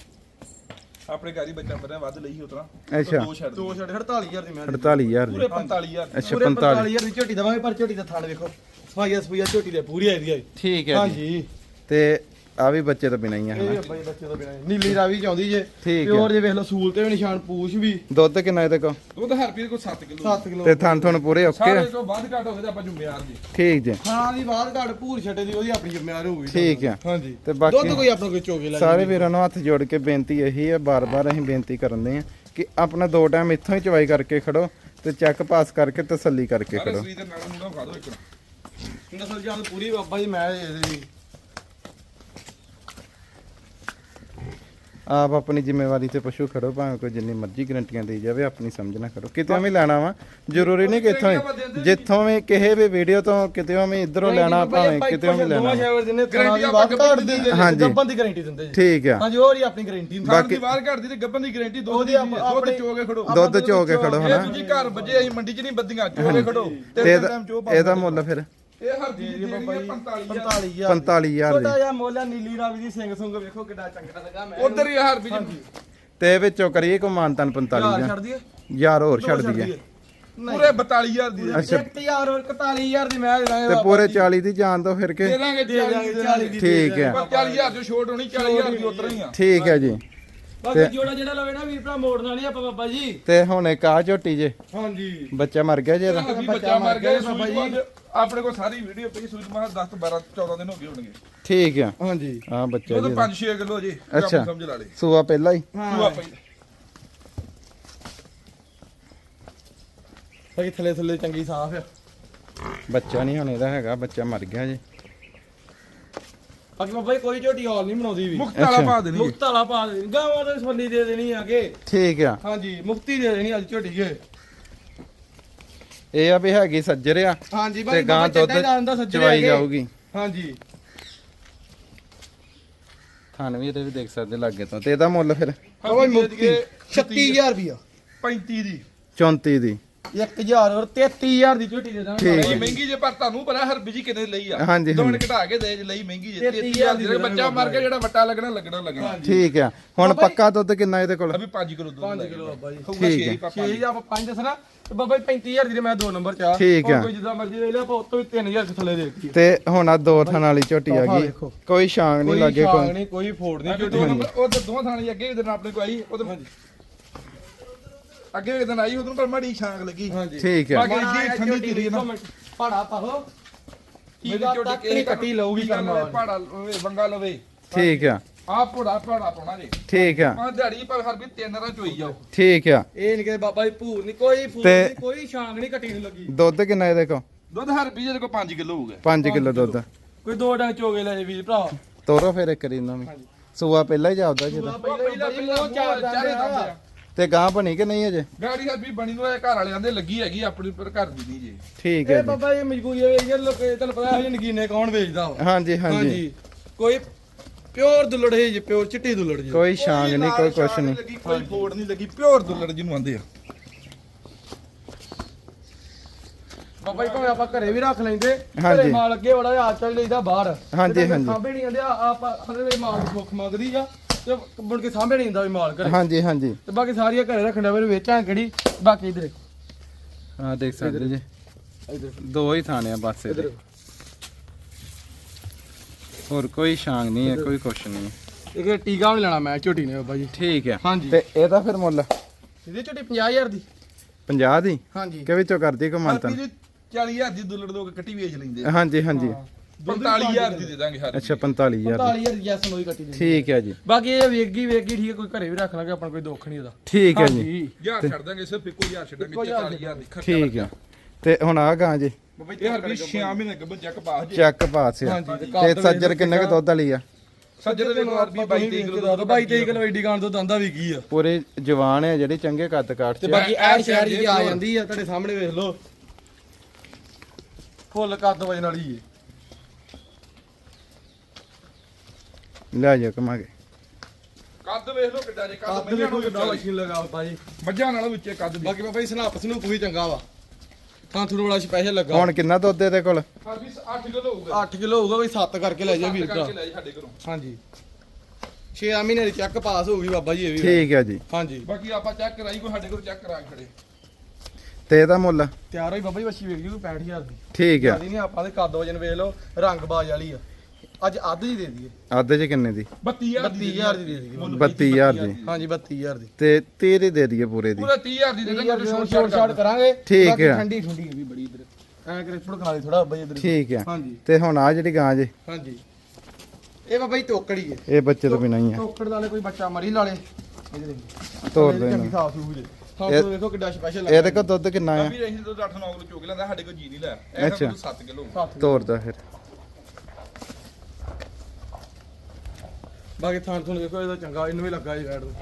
ਆਪਣੇ ਘਰ ਹੀ ਬੱਚਾ ਮਰਿਆ ਵੱਧ ਲਈ ਉਤਰਾ ਅੱਛਾ। ਦੋ ਛੱਡ ਦੋ ਛੱਡ 48000 ਦੀ ਮੈਂ 48000 ਪੂਰੇ ਦੀ 45000 ਦੀ। ਅੱਛਾ ਪੂਰੇ 45 45000 ਦੀ ਝੋਟੀ ਦਵਾਂਗੇ ਪਰ ਝੋਟੀ ਦਾ ਥਾਣ ਵੇਖੋ। ਸਫਾਈਆ ਸਫਾਈਆ ਝੋਟੀ ਦੇ ਪੂਰੀ ਆਈ ਦੀ ਆਈ। ਠੀਕ ਹੈ ਜੀ। ਹਾਂਜੀ। ਤੇ ਆ ਵੀ ਬੱਚੇ ਤਾਂ ਬਿਨਾ ਹੀ ਆ ਇਹ ਹਨਾ। ਬੱਚੇ ਤੋਂ ਬਿਨਾਂ ਨੀਲੀ ਰਾਵੀ ਚਾਉਂਦੀ ਜੇ। ਠੀਕ ਹੈ। ਪਿਓਰ ਜੇ ਵੇਖ ਲਓ ਸੂਲ ਤੇ ਵੀ ਨਿਸ਼ਾਨ ਪੂਛ ਵੀ। ਦੁੱਧ ਕਿੰਨਾ ਇਹਦੇ ਕੋ ਦੁੱਧ ਹਰਪੀ ਕੋ 7 ਕਿਲੋ 7 ਕਿਲੋ। ਤੇ ਥਣ ਥਣ ਪੂਰੇ ਓਕੇ ਸਾਰੇ ਆ? ਤੋਂ ਵੱਧ ਘੱਟ ਹੋਵੇ ਤਾਂ ਆਪਾਂ ਜ਼ਿੰਮੇਵਾਰ ਜੀ। ਠੀਕ ਜੀ। ਖਾਣਾ ਦੀ ਬਾਅਦ ਘਾਟ ਭੂਰ ਛੱਡੇ ਦੀ ਉਹਦੀ ਆਪਣੀ ਜ਼ਿੰਮੇਵਾਰੀ ਹੋਊਗੀ। ਠੀਕ ਆ। ਹਾਂਜੀ। ਤੇ ਬਾਕੀ ਦੁੱਧ ਕੋਈ ਆਪਣਾ ਕੋਈ ਚੋਗੇ ਲਾ ਸਾਰੇ ਵੀਰਾਂ ਨੂੰ ਹੱਥ ਜੋੜ ਕੇ ਬੇਨਤੀ ਇਹੀ ਹੈ ਬਾਰ-ਬਾਰ ਅਸੀਂ ਬੇਨਤੀ ਕਰਦੇ ਹਾਂ ਕਿ ਆਪਣਾ ਦੋ ਟਾਈਮ ਇੱਥੋਂ ਹੀ ਚਵਾਈ ਕਰਕੇ ਖੜੋ ਤੇ ਚੈੱਕ ਪਾਸ ਕਰਕੇ ਤਸੱਲੀ ਕਰਕੇ ਸਾਰੇ ਖੜੋ। ਸਰੀਰ ਦੇ ਨਾਲ ਨੂੰ ਖਾ ਦੋ ਇੱਕ। ਨਸਲ ਜਾਨ ਪੂਰੀ ਬਾਬਾ ਜੀ ਮੈਂ ਇਹਦੀ ਆਪ ਆਪਣੀ ਜ਼ਿੰਮੇਵਾਰੀ ਤੇ ਪਸ਼ੂ ਖੜੋ ਭਾਵੇਂ ਕੋਈ ਜਿੰਨੀ ਮਰਜ਼ੀ ਗਰੰਟੀਆਂ ਦੇਈ ਜਾਵੇ ਆਪਣੀ ਸਮਝ ਨਾ ਕਰੋ ਕਿਤੇ ਵੀ ਲੈਣਾ ਵਾ ਜ਼ਰੂਰੀ ਨਹੀਂ ਕਿ ਇੱਥੋਂ ਹੀ। ਜਿੱਥੋਂ ਵੀ ਕਿਸੇ ਵੀ ਵੀਡੀਓ ਤੋਂ ਕਿਤੇ ਵੀ ਇਧਰੋਂ ਲੈਣਾ ਭਾਵੇਂ ਕਿਤੇ ਵੀ। ਲੈਣਾ Guarantee ਆਪਾਂ ਦਿੰਦੇ ਹਾਂਜੀ। ਗੱਪਾਂ ਦੀ ਗਾਰੰਟੀ ਦਿੰਦੇ ਜੀ। ਠੀਕ ਆ। ਹਾਂਜੀ ਹੋਰ ਹੀ ਆਪਣੀ ਗਾਰੰਟੀ ਹੁੰਦੀ ਬਾਕੀ ਬਾਹਰ ਘੜਦੀ ਤੇ ਗੱਬਨ ਦੀ ਗਾਰੰਟੀ ਦੁੱਧ ਦੀ ਦੁੱਧ ਆਪਣੀ- ਚੋ ਕੇ ਖੜੋ। ਦੁੱਧ ਚੋ ਕੇ ਖੜੋ ਹਨਾ? ਦੂਜੀ ਘਰ ਵੱਜੇ ਅਸੀਂ ਮੰਡੀ 'ਚ ਨਹੀਂ ਬੱਦੀਆਂ ਚੋ ਕੇ ਖੜੋ। ਤੇ ਇਹਦਾ ਮੁੱਲ ਫਿਰ? ਇਹ ਹਰਦੀ ਦੀ ਬਾਬਾ ਜੀ 45000 45000 45000 ਛੋਟਾ ਦੀ। ਜਿਹਾ ਮੋਲਾ ਨੀਲੀ ਰਾਵੀ ਦੀ ਸਿੰਘ ਸੁੰਗ ਵੇਖੋ ਕਿੱਡਾ ਚੰਗਾ ਲੱਗਾ ਮੈਂ। ਉਧਰ ਹੀ ਹਰਬੀ ਜੀ। ਤੇ ਵਿੱਚੋਂ ਕਰੀਏ ਕੋ ਮਾਨਤਨ 45 ਛੱਡ ਦਈਏ। ਯਾਰ ਹੋਰ ਛੱਡ ਦਈਏ। ਪੂਰੇ 42000 ਦੀ। ਅੱਛਾ। 1000 ਹੋਰ 41000 ਦੀ ਮੈਂ ਦੇਣਾ ਤੇ ਪੂਰੇ 40 ਦੀ ਜਾਨ ਦੋ ਫਿਰ ਕੇ। ਦਾਂਗੇ ਦੇ ਦਾਂਗੇ 40 ਦੀ। ਠੀਕ ਹੈ। 40000 ਜੋ। ਛੋਟ ਹੋਣੀ 40000 ਦੀ ਉਤਰ ਹੀ ਆ। ਠੀਕ ਹੈ ਜੀ। ਬਾਕੀ ਜੋੜਾ ਜਿਹੜਾ ਲਵੇ ਨਾ ਵੀਰ ਭਰਾ ਮੋੜਨਾ ਨਹੀਂ ਆਪਾਂ ਬਾਬਾ ਜੀ। ਤੇ ਹੁਣ ਇੱਕ ਆ ਝੋਟੀ ਜੇ। ਹਾਂਜੀ। ਬੱਚਾ ਮਰ ਗਿਆ ਜੇ ਇਹਦਾ। ਬੱਚਾ ਮਰ ਗਿਆ ਬਾਬਾ ਜੀ। ਆਪਣੇ ਕੋਲ ਸਾਰੀ ਵੀਡੀਓ ਪਈ ਸੂਝ ਮਾ 10 12 14 ਦਿਨ ਹੋ ਗਏ ਹੋਣਗੇ। ਠੀਕ ਆ। ਹਾਂਜੀ। ਹਾਂ ਬੱਚਾ ਉਹ ਜੀ 5-6 ਕਿਲੋ ਜੀ ਅੱਛਾ। ਸਮਝ ਲਾ ਲੈ ਸੂਆ ਪਹਿਲਾਂ ਹੀ? ਤੂੰ ਆਪੇ ਬਾਕੀ ਥੱਲੇ ਥੱਲੇ ਚੰਗੀ ਸਾਫ਼ ਆ। ਬੱਚਾ ਨਹੀਂ ਹੁਣ ਇਹਦਾ ਹੈਗਾ ਬੱਚਾ ਮਰ ਗਿਆ ਜੀ। ਬਾਕੀ ਬਾਬਾ ਜੀ ਕੋਈ ਝੋਟੀ ਹਾਲ ਨਹੀਂ ਬਣਾਉਂਦੀ ਵੀ। ਮੁਕਤ ਵਾਲਾ ਅੱਛਾ। ਪਾ ਦੇਣੀ। ਮੁਕਤ ਵਾਲਾ ਪਾ ਦੇ ਗਾਵਾਂ ਦੇ ਸੰਬੰਧੀ ਦੇ ਦੇਣੀ ਆਗੇ ਠੀਕ ਆ। ਹਾਂਜੀ ਮੁਕਤੀ ਦੇ ਦੇਣੀ ਅੱਜ ਝੋਟੀ ਕੇ। ਇਹ ਆ ਵੀ ਹੈਗੀ ਸੱਜਰ ਆ। ਹਾਂਜੀ ਤੇ ਗਾਂ ਦੁੱਧ ਚਵਾਈ ਜਾਊਗੀ। ਹਾਂਜੀ। ਥਾਨ ਵੀ ਇਹਦੇ ਵੀ ਦੇਖ ਸਕਦੇ ਲੱਗੇ ਤੋਂ। ਤੇ ਇਹਦਾ ਮੁੱਲ ਫਿਰ? ਬਾਬਾ ਜੀ ਮੁਕਤੀ 36000 ਰੁਪਿਆ 35 ਦੀ। 34 ਦੀ। 1000 ਔਰ 33000 ਦੀ ਝੋਟੀ ਦੇ ਦਾਂਗੇ। ਠੀਕ ਇਹ ਮਹਿੰਗੀ ਜੇ ਪਰ ਤੁਹਾਨੂੰ ਪਤਾ ਹਰਬੀ ਜੀ ਕਿੰਨੇ ਲਈ ਆ। ਹਾਂਜੀ, ਦੋ ਮਿੰਟ ਹਾਂਜੀ। ਘਟਾ ਕੇ ਦੇ ਲਈ ਮਹਿੰਗੀ ਜੇ। 33,000 33000 ਦੀ ਬੱਚਾ ਮਰ ਗਿਆ ਜਿਹੜਾ ਵੱਟਾ ਲੱਗਣਾ ਲੱਗਣਾ ਲੱਗਣਾ। ਠੀਕ ਆ ਹੁਣ ਪੱਕਾ ਦੁੱਧ ਕਿੰਨਾ ਇਹਦੇ ਕੋਲ? ਅਭੀ 5 ਕਿਲੋ ਦੁੱਧ 5 ਕਿਲੋ ਬਾਬਾ ਜੀ। ਹੋਊਗਾ ਠੀਕ 6 ਹੈ। ਪਾਪਾ 6 ਆਪਾਂ 5 ਦੱਸਣਾ। ਤੇ ਬਾਬਾ ਜੀ 35000 ਦੀ ਤੇ ਮੈਂ ਦੋ ਨੰਬਰ ਚ ਆ। ਠੀਕ ਹੋਰ ਆ। ਕੋਈ ਜਿੱਦਾਂ ਮਰਜ਼ੀ ਦੇ ਲਿਆ ਆਪਾਂ ਉਤੋਂ ਵੀ 3000 ਦੇ ਥੱਲੇ ਦੇ ਦਿੱਤੀ ਤੇ ਹੁਣ ਆ ਦੋ ਥਾਂ ਵਾਲੀ ਝੋਟੀ ਆ ਆਹ ਗਈ। ਦੇਖੋ। ਕੋਈ ਛਾਂਗ ਨਹੀਂ ਕੋਈ ਲੱਗੇ ਛਾਂਗ ਕੋਈ। ਨਹੀਂ ਕੋਈ ਫੋੜ ਨਹੀਂ ਅਭੀ ਦੋ ਨੰਬਰ ਉਹ ਦੋਵਾਂ ਥਾਣੀ ਅੱਗੇ ਇਧਰ ਆਪਣੇ ਕੋ ਆਈ ਉਧਰ ਅੱਗੇ ਇਧਰ ਆਈ ਉਧਰ ਪਰ ਮੜੀ ਛਾਂਗ ਲੱਗੀ। ਹਾਂਜੀ। ਠੀਕ ਆ ਬਾਕੀ ਇੱਡੀ ਠੰਡੀ ਧੀਰੀ ਨਾ। ਪਾੜਾ ਪਾਹੋ ਮੇਰੀ ਝੋਟੀ ਨਹੀਂ ਕੱਟੀ ਲਊਗੀ ਕਰਮ ਵਾਲੀ? ਪਾੜਾ ਲਵੇ ਵੰਗਾ ਲਵੇ। ਠੀਕ ਆ। ਆ ਪੋੜਾ ਪਾੜਾ ਪਾਉਣਾ ਜੀ। ਠੀਕ ਆ। ਆ ਦਿਹਾੜੀ ਪਰ ਹਰ ਵੀ ਤਿੰਨ ਰਾਂ ਚੋਈ ਜਾਓ ਠੀਕ ਆ। ਇਹ ਨਹੀਂ ਕਿ ਬਾਬਾ ਜੀ ਭੂਰ ਨਹੀਂ ਕੋਈ ਫੂਰ ਨਹੀਂ ਕੋਈ ਛਾਂਗ ਨਹੀਂ ਕੱਟੀ ਨੂੰ ਲੱਗੀ। ਦੁੱਧ ਕਿੰਨਾ ਇਹਦੇ ਕੋਲ? ਦੁੱਧ ਹਰ ਵੀ ਜਿਹਦੇ ਕੋ 5 ਕਿਲੋ ਹੋਊਗਾ। 5 ਕਿਲੋ ਦੁੱਧ। ਕੋਈ ਦੋ ਡੰਗ ਚੋਗੇ ਲੈ ਵੀਰ ਭਰਾ। ਤੋਰੋ ਫਿਰ ਇੱਕ ਰੀ ਇਹਨਾਂ ਨੂੰ। ਸੂਆ ਪਹਿਲਾਂ ਹੀ ਜਾਪਦਾ ਜਿਹਦਾ ਪਹਿਲਾਂ ਪਹਿਲਾਂ ਚਾਰ ਚਾਰੇ ਆ। ਤੇ ਗਾਂ ਬਣੀ ਕਿ ਨਹੀਂ ਅਜੇ? ਗਾੜੀ ਹਰ ਵੀ ਬਣੀ ਨੂੰ ਇਹ ਘਰ ਵਾਲਿਆਂ ਦੇ ਲੱਗੀ ਹੈਗੀ ਆਪਣੀ ਪਰ ਘਰ ਦੀ ਨਹੀਂ ਜੀ। ਠੀਕ ਹੈ ਇਹ ਜੀ। ਬਾਬਾ ਇਹ ਮਜਬੂਰੀ ਹੈ ਇਹ ਲੋਕ ਤੁਹਾਨੂੰ ਪਤਾ ਹੈ ਨਗੀਨੇ ਕੌਣ ਵੇਚਦਾ ਵਾ। ਹਾਂਜੀ ਹਾਂਜੀ। ਹਾਂਜੀ। ਕੋਈ ਪਿਓਰ ਦੁੱਲੜ ਹੈ ਜੀ ਪਿਓਰ ਚਿੱਟੀ ਦੁੱਲੜ ਜੀ ਕੋਈ ਛਾਂਗ ਨਹੀਂ ਕੋਈ ਕੁਛ ਨਹੀਂ। ਲੱਗੀ ਕੋਈ ਫੋੜ ਨਹੀਂ ਲੱਗੀ ਪਿਓਰ ਦੁੱਲੜ ਜਿਹਨੂੰ ਆਂਦੇ ਆ। ਬਾਬਾ ਜੀ ਭਾਵੇਂ ਆਪਾਂ ਘਰੇ ਵੀ ਰੱਖ ਲੈਂਦੇ ਹਾਂਜੀ। ਘਰੇ ਮਾਲ ਅੱਗੇ ਬੜਾ ਆ ਚੱਲ ਲਈਦਾ ਬਾਹਰ। ਹਾਂਜੀ, ਹਾਂਜੀ। ਸਾਂਭੇ ਨਹੀਂ ਆਂਦੇ ਆਪਾਂ ਹਰੇ ਵੇ ਮਾਲ ਦੀ ਸੁੱਖ ਮੰਗਦੀ ਆ। ਤੇ ਮੁੜ ਕੇ ਸਾਂਭੇ ਨਹੀਂ ਹੁੰਦਾ ਵੀ ਮਾਲ ਘਰੇ। ਹਾਂਜੀ ਹਾਂਜੀ। ਤੇ ਬਾਕੀ ਸਾਰੀਆਂ ਘਰੇ ਰੱਖਣ ਦਾ ਵੇਚਾਂ ਕਿਹੜੀ ਬਾਕੀ ਇਧਰ ਆ ਦੇਖ ਸਕਦੇ ਜੀ। ਇਧਰ ਦੋ ਹੀ ਥਾਣੇ ਆ ਬਸ ਇਹਦੇ। ਹੋਰ ਕੋਈ ਛਾਂਗ ਨਹੀਂ ਹੈ ਕੋਈ ਕੁਛ ਨਹੀਂ ਹੈ। ਇਹ ਟੀਕਾ ਵੀ ਨੀ ਲੈਣਾ ਮੈਂ ਝੋਟੀ ਨੇ ਬਾਬਾ ਜੀ। ਠੀਕ ਹੈ। ਹਾਂਜੀ। ਤੇ ਇਹਦਾ ਫਿਰ ਮੁੱਲ। ਇਹਦੀ ਝੋਟੀ 50000 ਦੀ। 50 ਦੀ? ਹਾਂਜੀ। ਕਿ ਵਿੱਚੋਂ ਕਰਦੀ ਕੋ ਹਰ ਮੰਤਨ ਵੀ 40000 ਦੀ ਦੁੱਲੜ ਦੋ ਕੇ ਕੱਟੀ ਵੇਚ ਲੈਂਦੇ ਆ। ਹਾਂਜੀ ਹਾਂਜੀ। 45000 ਦੀ ਦੇ ਦਾਂਗੇ ਹਰ ਅੱਛਾ 45000 ਦੀ। 45000 ਦੀ ਜੈਸ ਲੋਈ ਕੱਟੀ ਦੇ ਠੀਕ ਹੈ ਜੀ। ਬਾਕੀ ਇਹ ਵੇਗੀ ਵੇਗੀ ਠੀਕ ਹੈ ਕੋਈ ਘਰੇ ਵੀ ਰੱਖ ਲਾਂਗੇ ਆਪਣਾ ਕੋਈ ਦੁੱਖ ਨਹੀਂ ਉਹਦਾ। ਠੀਕ ਹੈ ਜੀ। ਹਾਂਜੀ। ਯਾਰ ਛੱਡ ਦਾਂਗੇ ਸਿਰਫ ਇੱਕੋ ਹਜ਼ਾਰ ਛੱਡਾਂਗੇ ਇੱਕੋ ਹਜ਼ਾਰ 40000 ਦੀ ਖਰਚਾ ਠੀਕ ਹੈ। ਤੇ ਹੁਣ ਆ ਗਾਂ ਜੀ। ਇਹ ਹਰ ਵੀ 6 ਮਹੀਨੇ ਗੱਬਨ ਚੱਕ ਪਾਸ ਜੇ ਚੱਕ ਪਾਸ ਆ ਹਾਂਜੀ, ਤੇ ਤੇ ਕੱਦ ਸੱਜਰ ਕਿੰਨੇ ਕ ਦੁੱਧ ਵਾਲੀ ਆ? ਸੱਜਰ ਦੇ ਹਰ ਵੀ 22 ਕਿਲੋ ਦਾ 22 23 ਕਿਲੋ ਐਡੀ ਗਾਂ ਤੋਂ ਦੰਦਾ ਵੀ ਕੀ ਆ। ਪੂਰੇ ਜਵਾਨ ਆ ਜਿਹੜੇ ਚੰਗੇ ਕੱਦ ਕਾਠ ਤੇ ਚ। ਬਾਕੀ ਐ ਸ਼ਹਿਰ ਜੀ ਆ ਜਾਂਦੀ ਆ ਤੁਹਾਡੇ ਸਾਹਮਣੇ ਵੇਖ ਲਓ। ਫੁੱਲ ਕੱਦ ਵਜਣ ਵਾਲੀ ਏ ਲੈ ਜਾ ਕਮਾ ਕੇ ਕੱਦ ਵੇਖ ਲਓ ਕਿੱਡਾ ਜੇ ਕੱਦ ਕੱਦ ਮਈਆਂ ਦੇਖੋ ਨੂੰ ਕਿੰਨਾ ਮਸ਼ੀਨ ਲਗਾ ਬਾਬਾ ਜੀ। ਮੱਝਾਂ ਨਾਲੋਂ ਵਿੱਚੇ ਕੱਦ ਦੀ। ਬਾਕੀ ਬਾਬਾ ਜੀ ਸਨਾਪ ਸਨੂਪ ਵੀ ਚੰਗਾ ਵਾ। ਥਾਂ ਥੋੜਾ ਵਾਲਾ ਸਪੈਸ਼ਲ ਲੱਗਾ। ਹੁਣ ਕਿੰਨਾ ਦੁੱਧ ਇਹਦੇ ਕੋਲ? ਸਰਵਿਸ 8 ਕਿਲੋ ਹੋਊਗਾ। 8 ਕਿਲੋ ਹੋਊਗਾ ਬਈ 7 ਕਰਕੇ ਲੈ ਜਾ ਵੀਰ ਦਾ ਕਰਕੇ ਲੈ ਜੀ ਸਾਡੇ ਘਰੋਂ। ਹਾਂਜੀ। 6 ਮਹੀਨੇ ਦੀ ਚੈੱਕ ਪਾਸ ਹੋ ਗਈ ਬਾਬਾ ਜੀ ਇਹ ਵੀ। ਠੀਕ ਹੈ ਜੀ। ਹਾਂਜੀ। ਬਾਕੀ ਆਪਾਂ ਚੈੱਕ ਕਰਾਈ ਕੋਈ ਸਾਡੇ ਕੋਲ ਚੈੱਕ ਕਰਾ ਕੇ ਖੜੇ। ਤੇ ਇਹਦਾ ਮੁੱਲ? ਤਿਆਰ ਹੋਈ ਬਾਬਾ ਜੀ ਵੱਛੀ ਵੇਖ ਜੂ 65000 ਦੀ। ਠੀਕ ਆ ਜ਼ਿਆਦਾ ਨਹੀਂ ਆਪਾਂ ਦੇ ਕੱਦ ਵਜਨ ਵੇਖ ਲਓ ਰੰਗ ਬਾਜ ਵਾਲੀ ਆ। ਅੱਜ ਅੱਧ ਜੀ ਦੇ ਦਈਏ। ਅੱਧ ਚ ਕਿੰਨੇ ਦੀ? 32000 32000 ਦੀ ਦੇ ਦਈਏ। 32000 ਦੀ ਹਾਂਜੀ 32000 ਦੀ। ਤੇ 30 ਦੇ ਦਈਏ ਪੂਰੇ ਦੀ। ਪੂਰਾ 30000 ਦੀ ਦੇ ਦਾਂਗੇ ਸ਼ੋਰ ਸ਼ੋਰ ਸ਼ਾਟ ਕਰਾਂਗੇ। ਠੀਕ ਬਾਕੀ ਆ। ਠੰਡੀ ਠੰਡੀ ਵੀ ਬੜੀ ਇਧਰ। ਐ ਕਰਾ ਲਈ ਥੋੜਾ ਬਾਬਾ ਜੀ ਇਧਰ। ਠੀਕ ਆ ਹਾਂਜੀ। ਤੇ ਹੁਣ ਆ ਜਿਹੜੀ ਗਾਂ ਜੇ। ਹਾਂਜੀ। ਇਹ ਬਾਬਾ ਜੀ ਤੋਕੜੀ ਹੈ। ਇਹ ਬੱਚੇ ਤੋਂ ਬਿਨਾਂ ਹੀ ਆ ਤੋਕੜ ਵਾਲੇ ਕੋਈ ਬੱਚਾ ਮਰੀ ਲਾਲੇ ਇਹਦੇ ਦੇ ਤੋੜ ਦੇ ਚੰਗੀ। ਸਾਫ਼ ਸੂਫ ਜੇ ਹਾਂ ਇਹ- ਤੋ ਦੇਖੋ ਕਿੱਡਾ ਸਪੈਸ਼ਲ ਇਹਦੇ ਕੋਲ ਦੁੱਧ ਕਿੰਨਾ ਆ ਅਭੀ ਰਹੀ ਤੋਂ 8 9 ਕਿਲੋ ਚੋਕ ਲੈਂਦਾ ਸਾਡੇ ਕੋਲ ਜੀ ਨਹੀਂ ਲੈ। ਇਹ ਅੱਛਾ। ਤਾਂ 7 ਕਿਲੋ। ਤੋੜਦਾ ਫਿਰ। ਬਾਕੀ ਥਾਂ ਤੁਹਾਨੂੰ ਦੇਖੋ ਇਹਦਾ ਚੰਗਾ ਇਹਨੂੰ ਵੀ ਲੱਗਾ ਜੀ ਵੈਟ ਨੂੰ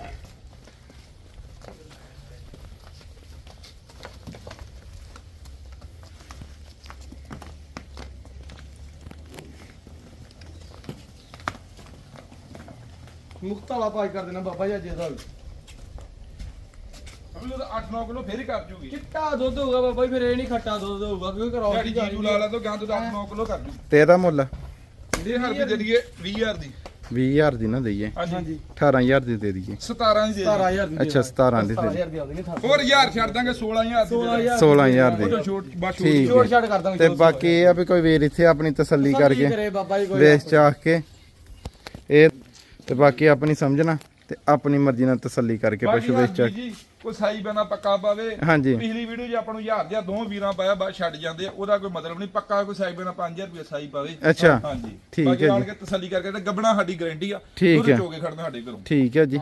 ਮੁਕਤ ਵਾਲਾ ਪਾਜ ਕਰ ਦੇਣਾ ਬਾਬਾ ਜੀ ਅੱਜ ਇਹਦਾ। ਵੀ। ਅਭੀ ਉਹਦਾ 8 9 ਕਿਲੋ ਫੇਰ ਹੀ ਕਰ ਜੂਗੀ। ਚਿੱਟਾ ਦੁੱਧ ਹੋਊਗਾ ਬਾਬਾ ਜੀ ਫਿਰ ਇਹ ਨਹੀਂ ਖੱਟਾ ਦੁੱਧ ਹੋਊਗਾ ਕਿਉਂਕਿ ਕਰਾਉ ਸਾਡੀ ਜੀ ਲਾ ਲਾ ਤੋਂ ਗਾਂ ਤੋਂ 8 9 ਕਿਲੋ ਕਰ ਜੂ। ਤੇ ਇਹਦਾ ਮੁੱਲ? ਇਹ ਹਰ ਵੀ ਦੇ ਦਈਏ 20000 ਦੀ। 20000 ਦੀ ਨਾ ਦਈਏ। ਹਾਂਜੀ। 18000 ਦੀ ਦੇ ਦਈਏ। 17 ਦੀ ਦੇ ਦਈਏ। 17000 ਦੀ ਅੱਛਾ 17 ਦੀ ਦੇ 17000 ਦੀ ਆ ਦੇਣੀ ਥਾਂ ਹੋਰ 1000 ਛੱਡ ਦਾਂਗੇ 16000 ਦੀ 16000 16000 ਦੀ ਉਹ ਛੋਟ ਬਸ ਛੋਟ ਠੀਕ ਛੋੜ ਕਰ ਦਾਂਗੇ ਤੇ ਬਾਕੀ ਇਹ ਆ ਵੀ ਕੋਈ ਵੀਰ ਇੱਥੇ ਆਪਣੀ ਤਸੱਲੀ ਕਰਕੇ ਕਰੇ ਬਾਬਾ ਜੀ ਕੋਈ ਵੇਚ ਚਾਹ ਕੇ। ਇਹ ਤੇ ਬਾਕੀ ਆਪਣੀ ਸਮਝਣਾ ਤੇ ਆਪਣੀ ਮਰਜ਼ੀ ਨਾਲ ਤਸੱਲੀ ਕਰਕੇ ਪਸ਼ੂ ਵੇਚ ਚਾਹ। ਜੀ। ਕੋਈ ਸਾਈ ਬਣਾ ਪੱਕਾ ਪਾਵੇ। ਹਾਂਜੀ। ਪਿਛਲੀ ਵੀਡੀਓ 'ਚ ਆਪਾਂ ਨੂੰ ਹਜ਼ਾਰ ਦੇ ਦੋ ਵੀਰਾਂ ਪਾਇਆ ਬਾਅਦ ਛੱਡ ਜਾਂਦੇ ਆ ਉਹਦਾ ਕੋਈ ਮਤਲਬ ਨਹੀਂ ਪੱਕਾ ਕੋਈ ਸਾਈ ਬਣਾ 5000 ਰੁਪਏ ਸਾਈ ਪਾਵੇ। ਅੱਛਾ। ਹਾਂਜੀ। ਠੀਕ ਹੈ ਜੀ। ਕੇ ਤਸੱਲੀ ਕਰਕੇ ਤੇ ਗੱਬਣਾ ਸਾਡੀ ਗਾਰੰਟੀ ਆ ਠੀਕ ਹੈ। ਖੜਨਾ ਸਾਡੇ ਘਰੋਂ। ਠੀਕ ਹੈ ਜੀ।